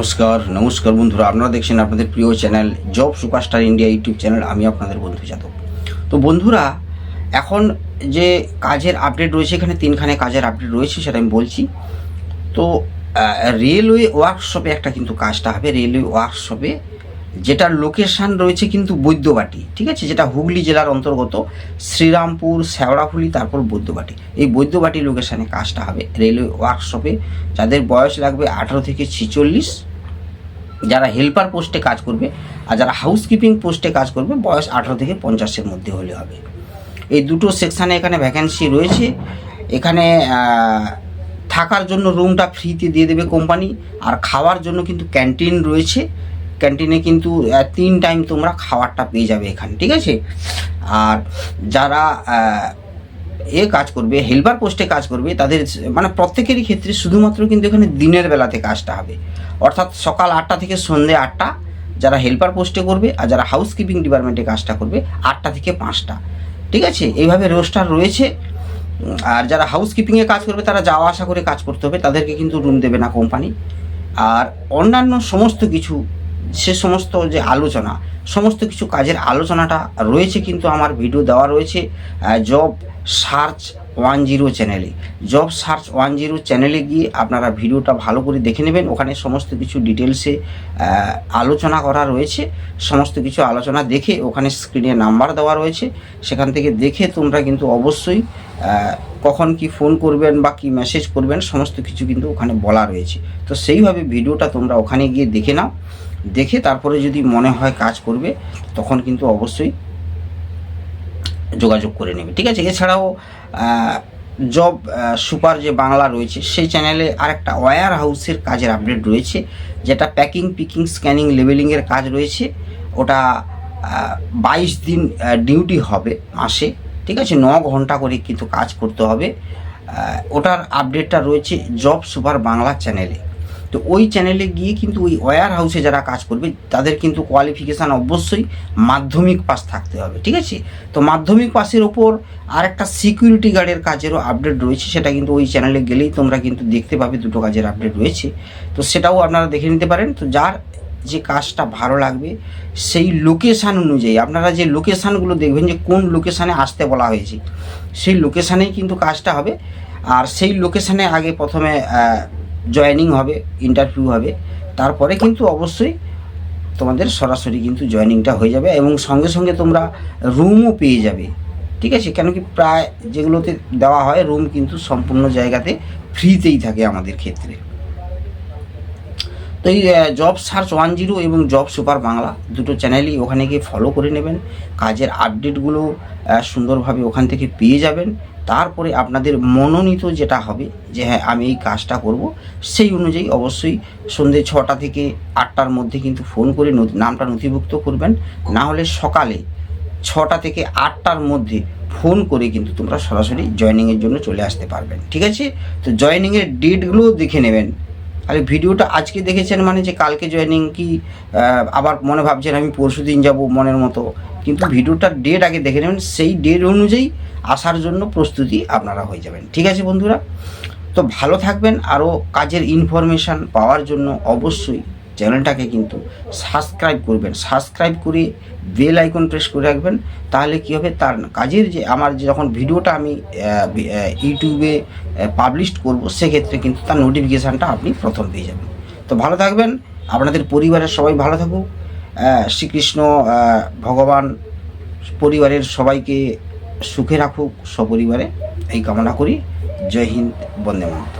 নমস্কার নমস্কার বন্ধুরা, আপনারা দেখছেন আপনাদের প্রিয় channel job superstar India YouTube channel. আমি আপনাদের বন্ধু যাদব। তো বন্ধুরা, এখন যে কাজের আপডেট রয়েছে, এখানে তিনখানে কাজের আপডেট রয়েছে, সেটা আমি বলছি। তো রেলওয়ে ওয়ার্কশপে একটা কিন্তু কাজটা হবে রেলওয়ে ওয়ার্কশপে যেটার লোকেশান রয়েছে কিন্তু বৈদ্যবাটি, ঠিক আছে? যেটা হুগলি জেলার অন্তর্গত শ্রীরামপুর শেওড়াফুলি তারপর বৈদ্যবাটি। এই বৈদ্যবাটি লোকেশানে কাজটা হবে রেলওয়ে ওয়ার্কশপে যাদের বয়স লাগবে আঠারো থেকে ছিচল্লিশ যারা হেল্পার পোস্টে কাজ করবে আর যারা হাউসকিপিং পোস্টে কাজ করবে, বয়স আঠারো থেকে পঞ্চাশের মধ্যে হলে হবে। এই দুটো সেকশানে এখানে ভ্যাকেন্সি রয়েছে। এখানে থাকার জন্য রুমটা ফ্রিতে দিয়ে দেবে কোম্পানি আর খাওয়ার জন্য কিন্তু ক্যান্টিন রয়েছে। ক্যান্টিনে কিন্তু তিন টাইম তোমরা খাবারটা পেয়ে যাবে এখানে, ঠিক আছে? আর যারা এ কাজ করবে হেল্পার পোস্টে কাজ করবে, তাদের মানে প্রত্যেকেরই ক্ষেত্রে শুধুমাত্র কিন্তু এখানে দিনের বেলাতে কাজটা হবে। অর্থাৎ সকাল আটটা থেকে সন্ধে আটটা যারা হেল্পার পোস্টে করবে আর যারা হাউসকিপিং ডিপার্টমেন্টে কাজটা করবে, আটটা থেকে পাঁচটা। ঠিক আছে? এইভাবে রোস্টার রয়েছে। আর যারা হাউসকিপিংয়ে কাজ করবে, তারা যাওয়া আসা করে কাজ করতে হবে, তাদেরকে কিন্তু রুম দেবে না কোম্পানি আর অন্যান্য সমস্ত কিছু সে সমস্ত যে আলোচনা, সমস্ত কিছু কাজের আলোচনাটা রয়েছে কিন্তু আমার ভিডিও দেওয়া রয়েছে জব সার্চ ওয়ান জিরো চ্যানেলে জব সার্চ ওয়ান জিরো চ্যানেলে গিয়ে আপনারা ভিডিওটা ভালো করে দেখে নেবেন। ওখানে সমস্ত কিছু ডিটেলসে আলোচনা করা রয়েছে। সমস্ত কিছু আলোচনা দেখে ওখানে স্ক্রিনে নাম্বার দেওয়া রয়েছে। সেখান থেকে দেখে তোমরা কিন্তু অবশ্যই কখন কি ফোন করবেন বা কি মেসেজ করবেন, সমস্ত কিছু কিন্তু ওখানে বলা রয়েছে। তো সেইভাবে ভিডিওটা তোমরা ওখানে গিয়ে দেখে নাও। দেখে তারপরে যদি মনে হয় কাজ করবে, তখন কিন্তু অবশ্যই যোগাযোগ করে নেবে। ঠিক আছে? এছাড়াও জব সুপার যে বাংলা রয়েছে, সেই চ্যানেলে আরেকটা ওয়্যার হাউসের কাজের আপডেট রয়েছে, যেটা প্যাকিং পিকিং স্ক্যানিং লেবেলিংয়ের কাজ রয়েছে। ওটা বাইশ দিন ডিউটি হবে মাসে। ঠিক আছে? ন ঘণ্টা করে কিন্তু কাজ করতে হবে। ওটার আপডেটটা রয়েছে জব সুপার বাংলা চ্যানেলে তো ওই চ্যানেলে গিয়ে কিন্তু ওই ওয়্যার হাউসে যারা কাজ করবে, তাদের কিন্তু কোয়ালিফিকেশান অবশ্যই মাধ্যমিক পাস থাকতে হবে, ঠিক আছে? তো মাধ্যমিক পাসের ওপর আর একটা সিকিউরিটি গার্ডের কাজেরও আপডেট রয়েছে, সেটা কিন্তু ওই চ্যানেলে গেলেই তোমরা কিন্তু দেখতে পাবে দুটো কাজের আপডেট রয়েছে। তো সেটাও আপনারা দেখে নিতে পারেন। তো যার যে কাজটা ভালো লাগবে, সেই লোকেশান অনুযায়ী, আপনারা যে লোকেশানগুলো দেখবেন যে কোন লোকেশানে আসতে বলা হয়েছে, সেই লোকেশানেই কিন্তু কাজটা হবে। আর সেই লোকেশানে আগে প্রথমে জয়েনিং হবে ইন্টারভিউ হবে, তারপরে কিন্তু অবশ্যই তোমাদের সরাসরি কিন্তু জয়েনিংটা হয়ে যাবে এবং সঙ্গে সঙ্গে তোমরা রুমও পেয়ে যাবে। ঠিক আছে? কেন কি প্রায় যেগুলোতে দেওয়া হয় রুম কিন্তু সম্পূর্ণ জায়গাতে ফ্রিতেই থাকে আমাদের ক্ষেত্রে। তো এই জব সার্চ ওয়ান জিরো এবং জব সুপার বাংলা দুটো চ্যানেলই ওখানে গিয়ে ফলো করে নেবেন। কাজের আপডেটগুলো সুন্দরভাবে ওখান থেকে পেয়ে যাবেন। তারপরে আপনাদের মনোনীত যেটা হবে, যে হ্যাঁ আমি এই কাজটা করব, সেই অনুযায়ী অবশ্যই সন্ধ্যে ছটা থেকে আটটার মধ্যে কিন্তু ফোন করে নামটা নথিভুক্ত করবেন। না হলে সকালে ছটা থেকে আটটার মধ্যে ফোন করে কিন্তু তোমরা সরাসরি জয়নিংয়ের জন্য চলে আসতে পারবেন। ঠিক আছে? তো জয়নিংয়ের ডেটগুলোও দেখে নেবেন। আরে ভিডিওটা আজকে দেখেছেন মানে যে কালকে জয়েনিং কি আবার মনে ভাবছেন আমি পরশু দিন যাব মনের মতো। কিন্তু ভিডিওটার ডেট আগে দেখে নেবেন, সেই ডেট অনুযায়ী আসার জন্য প্রস্তুতি আপনারা হয়ে যাবেন। ঠিক আছে বন্ধুরা? তো ভালো থাকবেন, আরও কাজের ইনফরমেশান পাওয়ার জন্য অবশ্যই চ্যানেলটাকে কিন্তু সাবস্ক্রাইব করবেন। সাবস্ক্রাইব করে বেল আইকন প্রেস করে রাখবেন। তাহলে কী হবে? তার কাজের যে আমার যখন ভিডিওটা আমি ইউটিউবে পাবলিশ করব, সেক্ষেত্রে কিন্তু তার নোটিফিকেশানটা আপনি প্রথম পেয়ে যাবেন। তো ভালো থাকবেন। আপনাদের পরিবারের সবাই ভালো থাকুক। শ্রীকৃষ্ণ ভগবান পরিবারের সবাইকে সুখে রাখুক। সপরিবারে এই কামনা করি। জয় হিন্দ, বন্দে মাতরম।